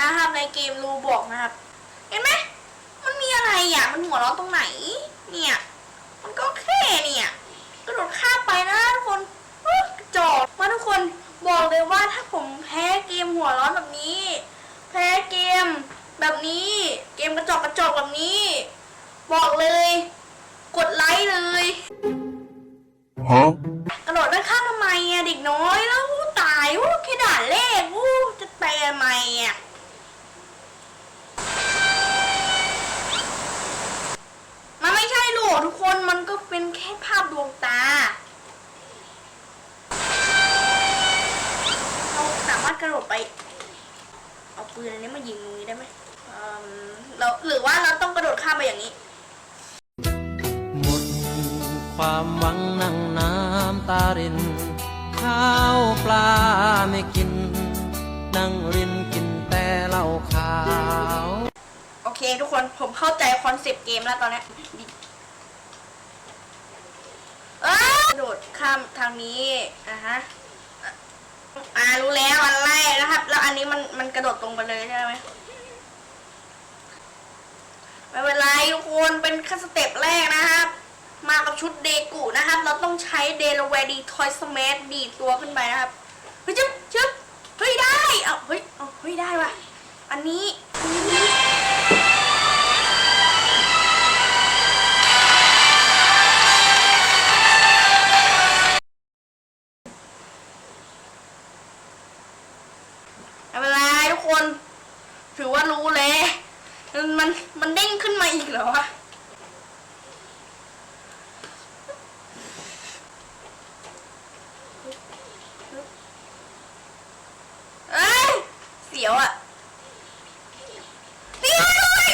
นะครับในเกมรูบอกนะครับ เห็นไหมมันมีอะไรอะ มันหัวร้อนตรงไหน เนี่ย มันก็แค่เนี่ยกระโดดข้ามไปนะทุกคนโอ๊ยกระจอกมาทุกคนบอกเลยว่าถ้าผมแพ้เกมหัวร้อนแบบนี้ แพ้เกมแบบนี้ เกมกระจอกกระจอกแบบนี้ บอกเลย กดไลค์เลย Huh? กระโดดด้านข้ามทำไมอะเด็กน้อยแล้วอู้ตายอู้แค่ด่านแรกอู้จะไปทำไมอะมันไม่ใช่หรอกทุกคนมันก็เป็นแค่ภาพด วงตา เราสามารถกระโดดไป เอาปืนอันนี้มายิงตรงนี้ได้ไหมเอิ่มเราหรือว่าเราต้องกระโดดข้ามไปอย่างนี้ หมดความหวังนั่งน้ำตาริน ข้าวปลาไม่กิน นั่งรินกินแต่เหล้าขาว โอเคทุกคนผมเข้าใจคอนเซปต์เกมแล้วตอนเนี้ยดิเอ้ยกระ โดดข้ามทางนี้อะฮะอ่ารู้แล้วอันแรกนะครับ แล้วอันนี้มันมันกระโดดตรงไปเลยใช่ไหมไม่เป็นไรทุกคนเป็นแค่สเต็ปแรกนะครับ มากับชุดเดกุนะครับ เราต้องใช้เดลเวดีทอยสมาร์ทดีตัวขึ้นไปนะครับเฮ้ยจึ๊บจึ๊บเฮ้ยได้เอาเฮ้ยเอาเฮ้ยได้ว่ะอันนี้ น ถือว่ารู้เลยมันมันมันเด้งขึ้นมาอีกเหรอวะเอ้ยเสียวอะนี่เลย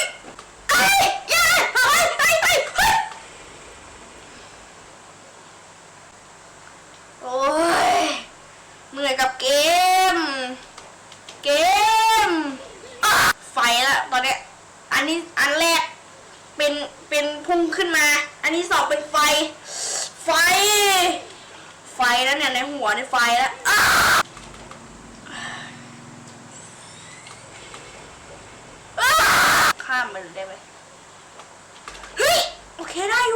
เอ้ยอย่าเฮ้ยเฮ้ยเฮ้ยเฮ้ยโอ้ยเหนื่อยกับเกม เกมอะไฟละตอนเนี้ย อันนี้อันแรกเป็นเป็นพุ่งขึ้นมา อันที่สองเป็นไฟ ไฟ ไฟแล้วเนี่ยในหัวในไฟแล้วอะอะข้ามมันได้ไหมเฮ้ย โอเคได้อยู่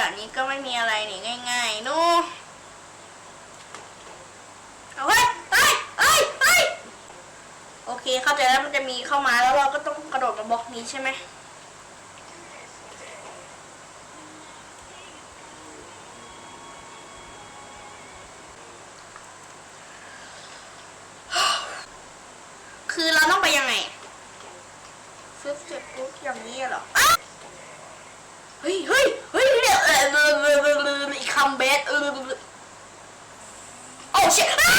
เคด่านนี้ก็ไม่มีอะไรนี่ง่ายๆนู่เอาเฮ้ยเฮ้ยเฮ้ยเฮ้ยโอเคเข้าใจแล้วมันจะมีเข้ามาแล้วเราก็ต้องกระโดดมาบล็อกนี้ใช่ไหมคือเราต้องไปยังไงฟึบเสร็จปุ๊บอย่างนี้เหรออะเฮ้ยเฮ้ย คำเบสเออโอ้ชิอะ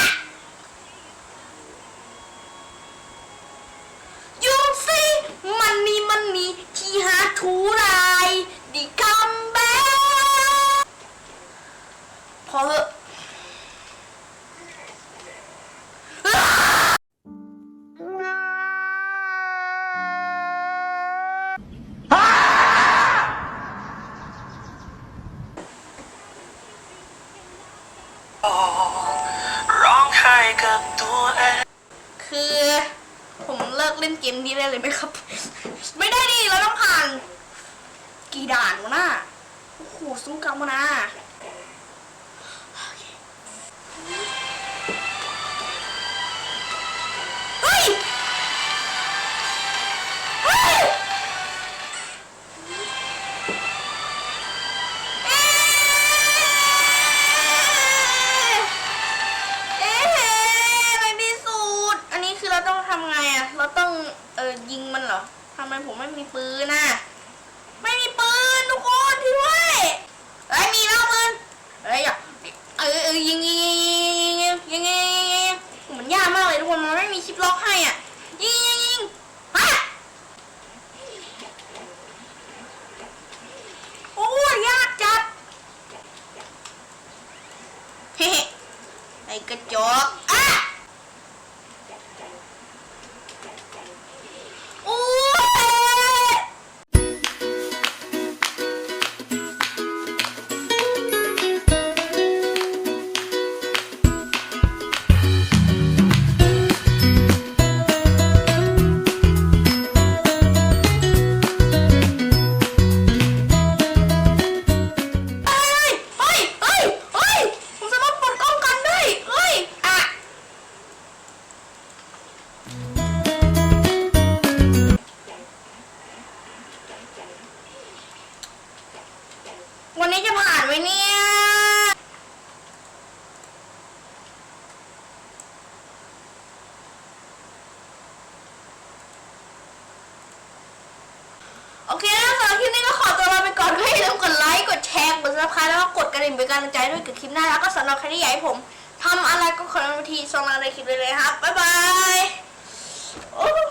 ยูซีมันมีมันมีที่หาทูไร กับตัวเองคือผมเลิกเล่นเกมนี้ได้เลยไหมครับ ไม่ได้ดิเราต้องผ่าน กี่ด่านวะน่ะโอ้โหสู้กรรมวะนะ 有 โอเคแล้วสำหรับคลิปนี้ก็ขอตัวลาไปก่อนไม่ลืมกดไลค์กดแชร์กดซับสไครต์แล้วก็กดกระดิ่งเป็นกำลังใจด้วยกับคลิปหน้าแล้วก็สำหรับใครที่อยากให้ผมทำอะไรก็ขอมเมนต์มาทีส่งมาในคลิปเลยเลยครับบ๊ายบาย